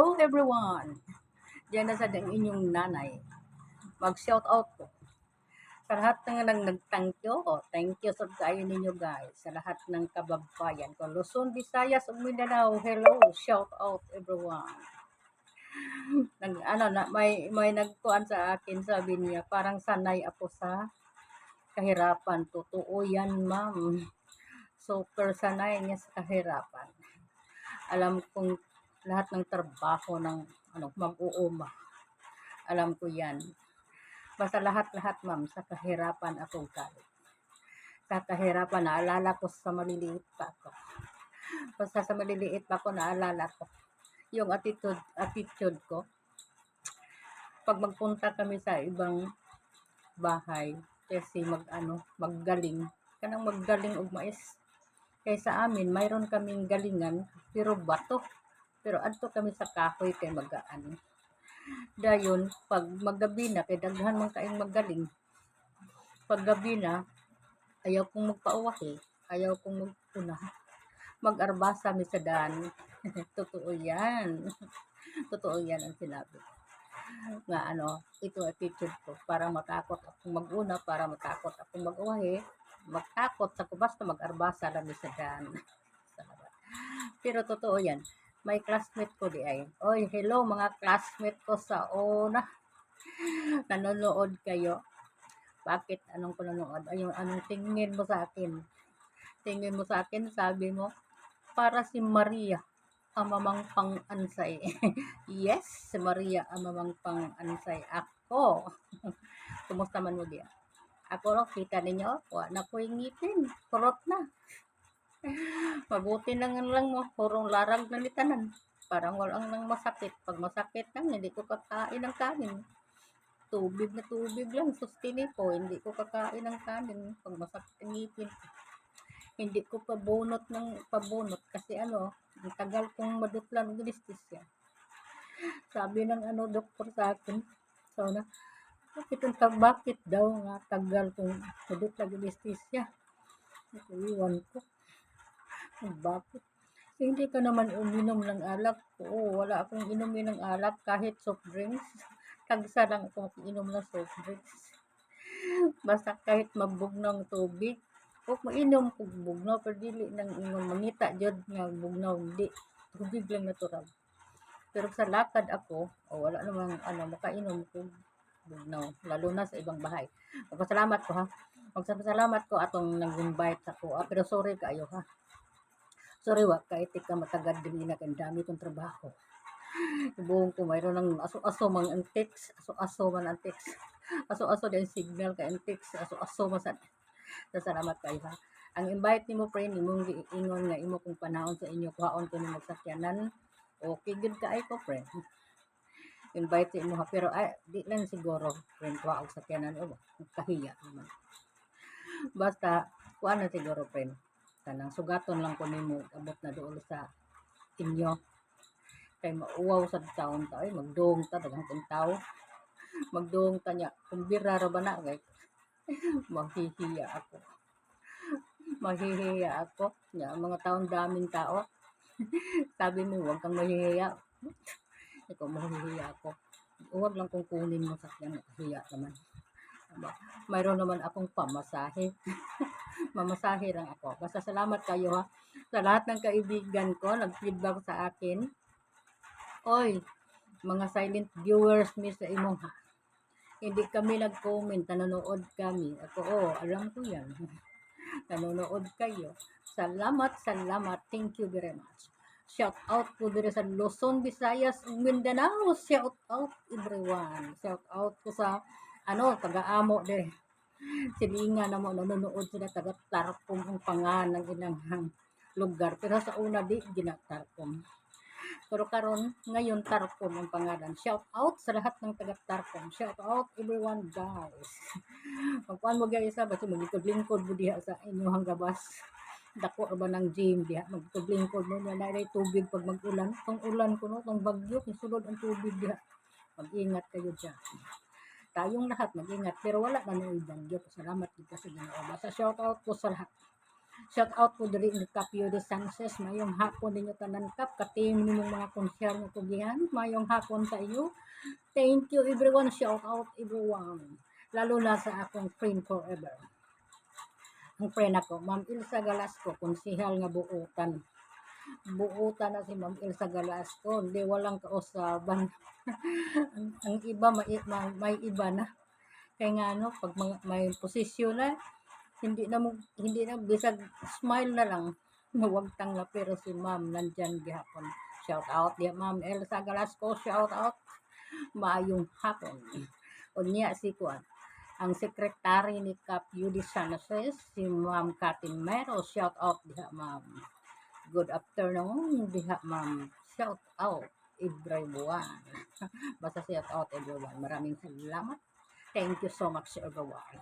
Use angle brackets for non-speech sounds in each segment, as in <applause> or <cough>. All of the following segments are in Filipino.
Hello everyone! Diyan na sa inyong nanay. Mag-shout out po. Sa lahat ng nang nag-thank you, oh, thank you sa kayo ninyo guys. Sa lahat ng kababayan ko. Luzon, Visayas, ug Mindanao. Hello, shout out everyone. Nag, ano, na, may, may nagkuhan sa akin, sabi niya, parang sanay ako sa kahirapan. Totoo yan, ma'am. Super sanay niya sa kahirapan. Alam kong lahat ng trabaho ng ano, mag-uuma. Alam ko yan. Basta lahat-lahat, ma'am, sa kahirapan ako galing. Sa kahirapan, naalala ko sa maliliit pa ako. Basta sa maliliit pa ako, naalala ko. Yung attitude, attitude ko. Pag magpunta kami sa ibang bahay, kasi mag, ano, maggaling, kanang maggaling og mais. Kaya sa amin, mayroon kaming galingan, pero bato. Pero adto kami sa kahoy kay magaan. Dayon, pag maggabi na, kay daghan man kaing magaling. Pag gabi na, ayaw kong magpauwahi, ayaw kong magpuna. Mag-arbasa mi sa daan. <laughs> Totoo yan. <laughs> Totoo yan ang sinabi. Nga ano, ito attitude ko. Para matakot akong mag-una, para matakot akong mag-uwahi. Magtakot sa basta mag-arbasa lang sa daan. <laughs> Pero totoo yan may classmate ko di ay. Oy, hello mga classmate ko sa una. <laughs> Nanonood kayo. Bakit? Anong ko nanonood? Ayun, anong tingin mo sa akin? Tingin mo sa akin, sabi mo, para si Maria, ang mamang pang-ansay. <laughs> yes, si Maria, ang mamang pang-ansay. Ako. <laughs> Kumusta man mo diya? Ako kita ninyo, wala na ko yung ngipin. Kurot na. Mabuti na nga lang mo, purong larag na ni tanan. Parang walang nang masakit. Pag masakit lang, hindi ko kakain ng kanin. Tubig na tubig lang, sustini ko. Hindi ko kakain ng kanin. Pag masakit ang ngipin. Hindi ko pabunot ng pabunot. Kasi ano, ang tagal kong madutlan ng anesthesia. Sabi ng ano, doktor sa akin. So na, bakit bakit daw nga tagal kong madutlan ng anesthesia? Ito, iwan ko. Bakit? Hindi ka naman uminom ng alak. Oo, wala akong inumin ng alak kahit soft drinks. <laughs> Tagsa lang akong inom ng soft drinks. <laughs> Basta kahit mabugnaw ng tubig. Huwag mainom kung bugnaw, pero dili nang inom. Mangita jud nga bugnaw, hindi. Tubig lang natural. Pero sa lakad ako, oh, wala namang ano, makainom ko bugnaw. Lalo na sa ibang bahay. Magpasalamat ko ha. Magpasalamat ko atong nag-invite ako. Ah, pero sorry kayo ha. Sorry wa, kahit ka matagad din na kang dami kong trabaho. <laughs> Buong ko, mayroon ng aso-aso ang text, aso-aso man text. <laughs> Aso-aso din signal kay text, aso-aso man sa Salamat kayo ha. Ang invite nimo friend imong giingon nga imo kung panahon sa inyo kuhaon ko nimo sakyanan. Okay good ka ay ko friend. <laughs> Invite sa imo ha pero ay di lang siguro friend kuha og sakyanan o kahiya naman. Basta kuha na siguro friend kanang sugaton lang ko nimo abot na doon sa inyo. Kay mauwaw sa taon ta ay magdong ta daghang kong <laughs> tao ta nya kung bira ra ba na kay? <laughs> Maghihiya ako. <laughs> Maghihiya ako. Nya mga taon daming tao. Sabi mo wag kang mahihiya. Ikaw mahihiya ako. Huwag lang kung kunin mo sa kanya hiya naman mayroon naman akong pamasahe <laughs> mamasahe lang ako. Basta salamat kayo ha. Sa lahat ng kaibigan ko, nag-feedback sa akin. Oy, mga silent viewers mi sa imo ha. Hindi kami nag-comment, nanonood kami. Ako, oh, alam ko yan. <laughs> nanonood kayo. Salamat, salamat. Thank you very much. Shout out po dire sa Luzon, Visayas, Mindanao. Shout out everyone. Shout out ko sa ano, taga-amo dire silinga na mo nanonood sila taga Tarkom ang pangalan ng inanghang lugar. Pero sa una di gina Tarkom pero karon ngayon Tarkom ang pangalan. Shout out sa lahat ng taga Tarkom shout out everyone guys. <laughs> Magkuan mo guys sa basta maglikod-lingkod mo diha sa inyong gabas. Dako ba ng gym diha? Maglikod-lingkod mo na nay tubig pag mag-ulan. Tong ulan kuno tong bagyo sulod ang tubig diha. Mag-ingat kayo diyan tayong lahat mag-ingat pero wala na nang ibangyo salamat kita sa Ginoo basta shout out po sa lahat Shout out po diri ni Capio de Sanchez. Mayong hapon ninyo tanan kap. Katim ni mong mga konsyar nga kugihan. Mayong hapon sa iyo. Thank you everyone. Shout out everyone. Lalo na sa akong friend forever. Ang friend ako, Ma'am Ilsa Galasco, konsihal nga buutan. Buutan na si Ma'am Ilsa Galasco. Hindi walang kausaban. <laughs> ang, ang iba may, may, may iba na. Kaya nga ano, pag mga, may posisyon na, hindi na mo, hindi na, bisag smile na lang. <laughs> Huwag tangla, pero si ma'am nandyan gihapon. Shout out, di ma'am Elsa Galasco, shout out. <laughs> Maayong hapon. O niya si Kuan. Ang sekretary ni Cap Yudi Sanchez, si Ma'am Katin Mero, shout out diha ma'am. Good afternoon diha ma'am. Shout out everyone. <laughs> Basta shout out everyone. Maraming salamat. Thank you so much everyone.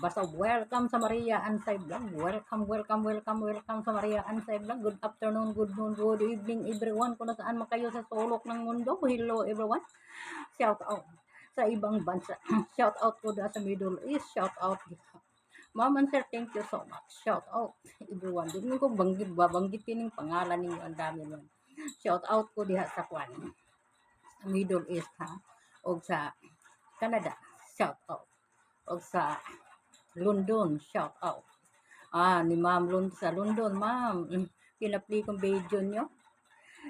Basta welcome sa Maria Ansay Vlog. Welcome, welcome, welcome, welcome sa Maria Ansay Vlog. Good afternoon, good noon, good evening everyone. Kung nasaan man kayo sa sulok ng mundo. Hello everyone. Shout out sa ibang bansa. <clears throat> Shout out ko da sa Middle East. Shout out. Ma'am and sir, thank you so much. Shout out everyone. Di ko banggit ba, banggitin yung pangalan ninyo. Ang dami nun. Shout out ko diha sa Kwan. Sa Middle East ha. O sa Canada. Shout out. O sa London, shout out. Ah, ni Ma'am Lund sa London, Ma'am. Pinapli kong video nyo.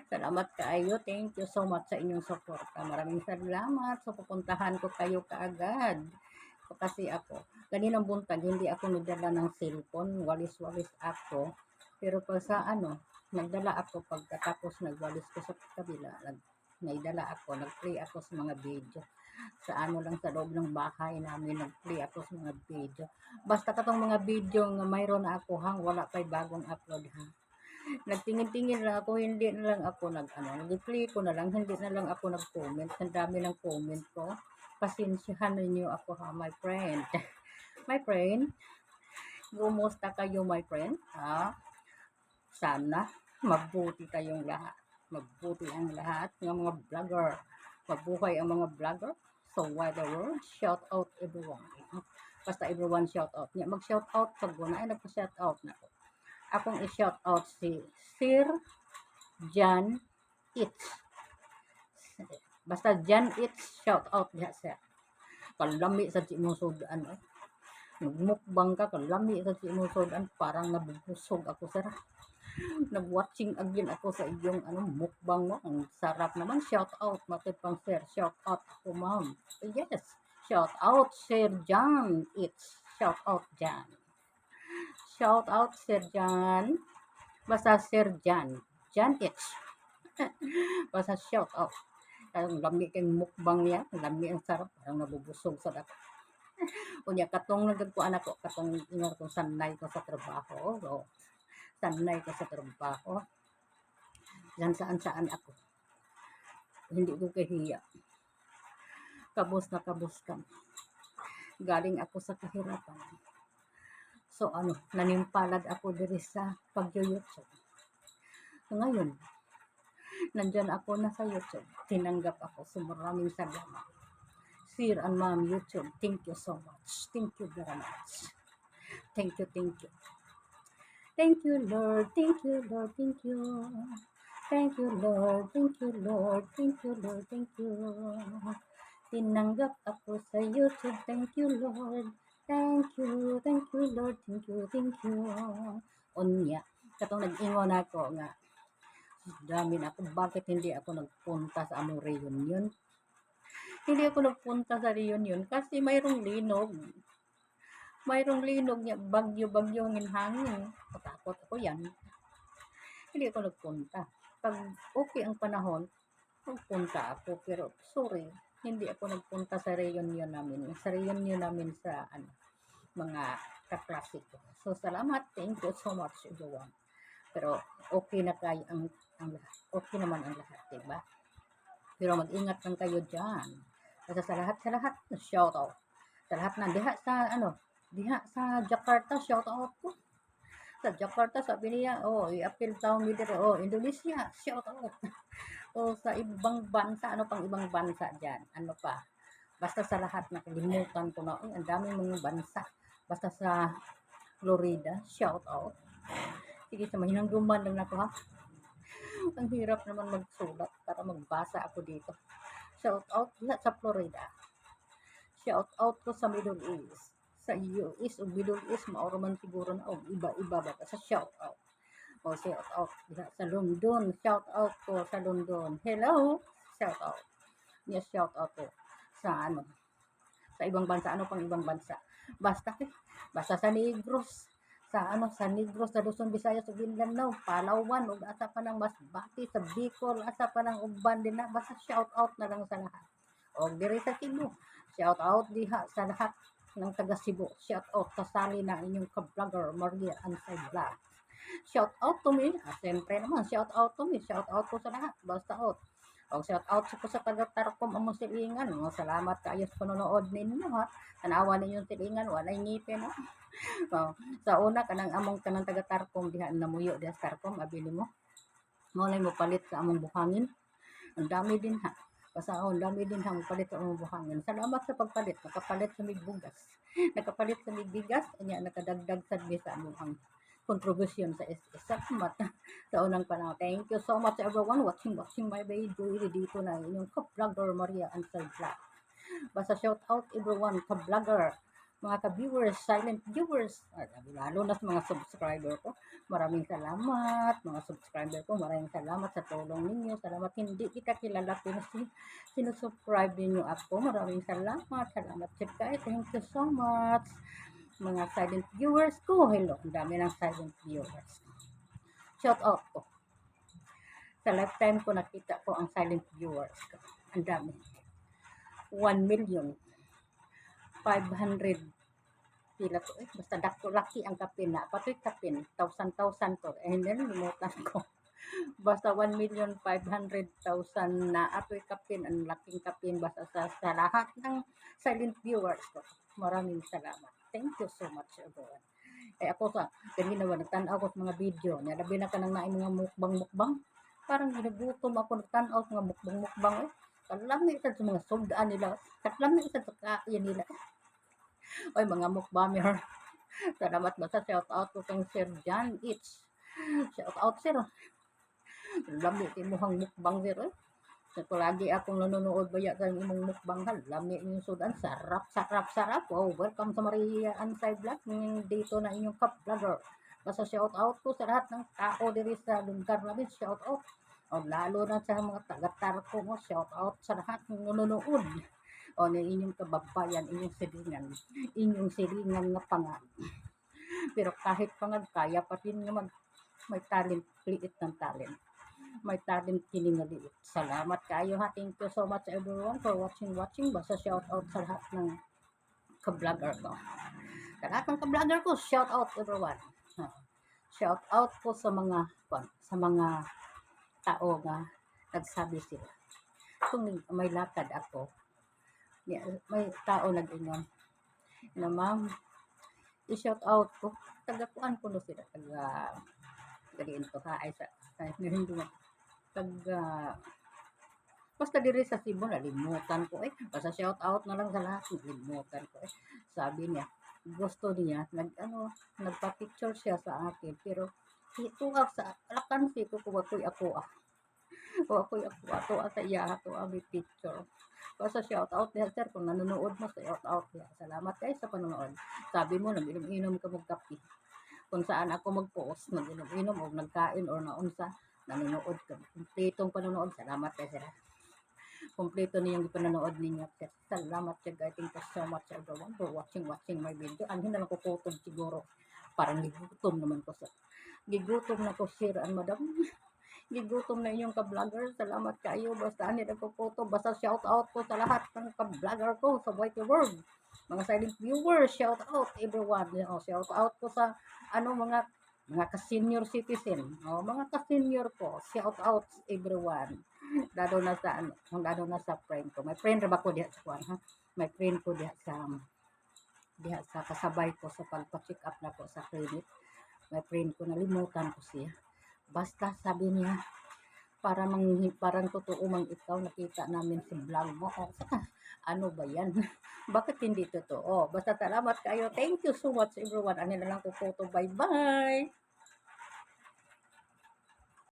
Salamat kayo. Thank you so much sa inyong suporta. Maraming salamat. So, pupuntahan ko kayo kaagad. Kasi ako, ganinang buntag, hindi ako nagdala ng cellphone. Walis-walis ako. Pero pag sa ano, nagdala ako pagkatapos nagwalis ko sa kabila. Nag, naidala ako, nag-play ako sa mga video sa ano lang sa loob ng bahay namin nag-play ako sa mga video basta katong mga video nga mayroon na ako hang wala pa'y bagong upload ha nagtingin-tingin lang ako hindi na lang ako nag ano nag-play ko na lang hindi na lang ako nag-comment ang dami ng comment ko pasensyahan ninyo ako ha my friend. <laughs> My friend kumusta kayo my friend? Ha? Sana mabuti kayong lahat. Mabuti ang lahat ng mga vlogger. Mabuhay ang mga vlogger. So why the world shout out everyone. Basta everyone shout out niya. Mag shout out pag wala ay nagpa shout out na ko akong i-shout out si Sir Jan Itz basta Jan Itz shout out diha sir kalami sa simusudan eh. Nagmukbang ka kalami sa simusudan parang nabubusog ako sir. Nag-watching again ako sa iyong ano mukbang mo. Ang sarap naman. Shout out matipang sir. Shout out ako ma'am. Yes. Shout out Sir Jan. It's shout out Jan. Shout out Sir Jan. Basta Sir Jan. Jan it's. <laughs> Basta shout out ang lami kang mukbang niya ang lami ang sarap parang nabubusog sa dako <laughs> Unya katong nagkuan ako katong ingat kong sanay ko sa trabaho so, sanay ko sa trabaho. Yan saan saan ako. Hindi ko kahiya. Kabos na kabos ka. Galing ako sa kahirapan. So ano, nanimpalad ako diri sa pag-YouTube. So, ngayon, nandyan ako na sa YouTube. Tinanggap ako. So maraming salamat. Sir and Ma'am YouTube, thank you so much. Thank you very much. Thank you, thank you. Thank you, Lord. Thank you, Lord. Thank you. Thank you, Lord. Thank you, Lord. Thank you, Lord. Thank you. Tinanggap ako sa YouTube. Thank you, Lord. Thank you. Thank you, Lord. Thank you. Thank you. Unya. Katong nag-ingon ako nga. Dami na ako. Bakit hindi ako nagpunta sa among reunion? Hindi ako nagpunta sa reunion kasi mayroong linog mayroong linog niya, bagyo-bagyo ng hangin. Patakot ako yan. Hindi ako nagpunta. Pag okay ang panahon, magpunta ako. Pero sorry, hindi ako nagpunta sa reunion namin. Sa reunion namin sa ano, mga kaklase ko. So, salamat. Thank you so much, everyone. Pero okay na kayo ang, ang lahat. Okay naman ang lahat, diba? Pero mag-ingat lang kayo dyan. Kasi sa lahat, sa lahat, shout out. Sa lahat na, diha sa ano, diha sa Jakarta shout out ko sa Jakarta sabi niya oh i-appeal town leader oh Indonesia shout out <laughs> o sa ibang bansa ano pang ibang bansa diyan ano pa basta sa lahat nakalimutan ko na ang daming mga bansa basta sa Florida shout out Sige, sa mahinangguman lang ako ha. Ang hirap naman magsulat para magbasa ako dito. Shout out lahat sa Florida. Shout out ko sa Middle East. Sa US o Middle East, mauro man siguro na o iba-iba ba sa shout out. O shout out sa London. Shout out ko sa London. Hello! Shout out. Yes, shout out ko sa ano sa ibang bansa. Ano pang ibang bansa? Basta basta sa Negros sa ano sa Negros sa Luzon, Visayas ug Mindanao, Palawan ug asa pa nang Masbate sa Bicol, asa pa nang uban din na basta shout out na lang sa lahat. O diri sa Cebu, shout out diha sa lahat ng taga Cebu. Shout out kasali na inyong ka-vlogger Maria Ansay Vlog. Shout out to me. Ah, siyempre naman, shout out to me. Shout out ko sa lahat. Basta out. O shout out ko sa taga Tarcom among silingan. Mga salamat kayo sa panonood ninyo ha. Tanawa ninyong silingan, wala ngipin ha. <laughs> O, sa una kanang among kanang taga Tarcom diha namuyo diha sa Tarcom abili mo. Mo mo palit sa among buhangin. Ang dami din ha. Basta oh, ang dami din ha mo palit sa among buhangin. Salamat sa pagpalit. Nakapalit sa mig bugas. <laughs> Nakapalit sa mig bigas. Anya nakadagdag sa sa among ang contribution sa SS. Salamat <laughs> sa unang panahon. Thank you so much everyone watching watching my video. Dito na inyong ka-vlogger Maria Ansel Vlog. Basta shout out everyone ka-vlogger mga ka-viewers, silent viewers, lalo na sa mga subscriber ko. Maraming salamat, mga subscriber ko. Maraming salamat sa tulong ninyo. Salamat hindi kita kilala pero si sinusubscribe ninyo ako. Maraming salamat. Salamat guys. Thank you so much. Mga silent viewers ko. Hello, ang dami ng silent viewers. Shout out ko. Sa lifetime ko nakita ko ang silent viewers ko. Ang dami. 1 million 500 pila to eh basta dako laki ang kapin na patoy kapin thousand thousand to eh hindi limutan ko <laughs> basta 1 million 500,000 na atoy kapin ang laking kapin basta sa, sa lahat ng silent viewers ko maraming salamat thank you so much everyone eh ako sa kanina ba nagtanaw ko sa mga video niya labi na ka nang naay mga mukbang mukbang parang ginagutom ako nagtanaw sa mga mukbang mukbang eh kalami isa sa mga sugdaan nila kalami isa sa kain nila <laughs> Oy, mga mukbamer. <laughs> Salamat ba sa shout out ko kang Sir John Itch. Shout out sir. Lami ti muhang mukbang sir. Eh. Sa lagi akong nanonood ba sa imong mukbang hal. Lami inyong sudan. Sarap, sarap, sarap. Wow, welcome sa Maria Ansay Vlog. Dito na inyong cup vlogger. Basta shout out ko sa lahat ng tao diri sa lugar namin. Shout out. O lalo na sa mga taga-tarko mo. Shout out sa lahat ng nanonood o ng inyong kababayan, inyong silingan, inyong silingan na pangad. Pero kahit pangad, kaya pa rin naman may talent, liit ng talent. May talent kiningaliit. Salamat kayo ha. Thank you so much everyone for watching, watching. Basta shout out sa lahat ng ka-vlogger ko. Sa lahat ng ka-vlogger ko, shout out everyone. Shout out po sa mga sa mga tao nga nagsabi sila. Kung may lakad ako, may tao nag-ingon na ma'am i-shout out ko taga-kuan ko no sila taga galiin to ha ay sa ay hindi mo taga basta diri sa Cebu nalimutan ko eh basta shout out na lang sa lahat nalimutan ko eh sabi niya gusto niya nag ano nagpa-picture siya sa akin pero ito sa alakan si ko ko ako ako ah o ako ako ato sa iya ato ang picture Basta shout out niya sir kung nanonood mo shout out niya. Salamat guys sa panonood. Sabi mo nag-inom-inom ka magkape. Kung saan ako mag-post, nag-inom-inom o nagkain or naunsa, nanonood ka. Kumpletong panonood. Salamat guys sir. Kompleto niyong panonood ninyo. Salamat sir guys. Thank you so much everyone for watching watching my video. Ano na lang kukutob siguro. Parang gigutom naman ko sir. Gigutom na ko sir ang madam gigutom na inyong ka-vlogger. Salamat kayo. Basta ani ko photo. Basta shout out ko sa lahat ng ka-vlogger ko sa White World. Mga silent viewers, shout out everyone. O, shout out ko sa ano mga mga ka-senior citizen. O, mga ka-senior ko, shout out everyone. Lalo na sa ano, lalo na sa friend ko. May friend ra ba ko diha sa kuan ha? May friend ko diha sa diha sa kasabay ko sa pagpa-check up na ko sa clinic. May friend ko nalimutan ko siya Basta sabi niya, para mang, parang totoo mang ikaw nakita namin sa vlog mo. Oh, <laughs> ano ba yan? <laughs> Bakit hindi totoo? Basta salamat kayo. Thank you so much everyone. Ano na lang ko photo. Bye-bye!